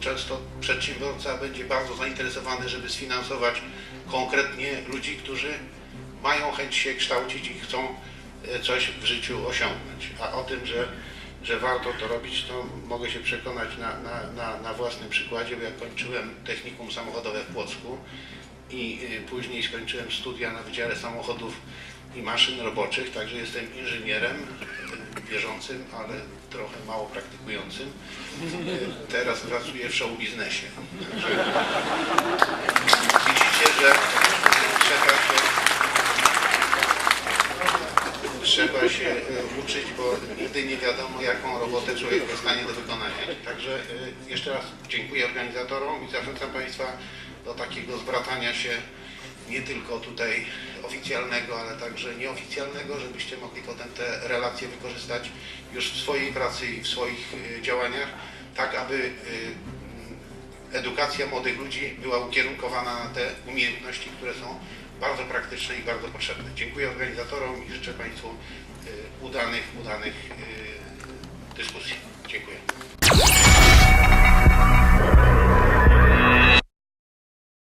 często przedsiębiorca będzie bardzo zainteresowany, żeby sfinansować konkretnie ludzi, którzy mają chęć się kształcić i chcą e, coś w życiu osiągnąć. A o tym, że, że warto to robić, to mogę się przekonać na, na, na, na własnym przykładzie, bo jak kończyłem technikum samochodowe w Płocku i y, później skończyłem studia na Wydziale Samochodów i Maszyn Roboczych, także jestem inżynierem wierzącym, ale trochę mało praktykującym. Y, Teraz pracuję w show biznesie. Widzicie, że trzeba się trzeba się e, uczyć, bo nigdy nie wiadomo, jaką robotę człowiek dostanie do wykonania. Także e, jeszcze raz dziękuję organizatorom i zachęcam Państwa do takiego zwracania się nie tylko tutaj oficjalnego, ale także nieoficjalnego, żebyście mogli potem te relacje wykorzystać już w swojej pracy i w swoich e, działaniach, tak aby e, edukacja młodych ludzi była ukierunkowana na te umiejętności, które są bardzo praktyczne i bardzo potrzebne. Dziękuję organizatorom i życzę Państwu y, udanych, udanych y.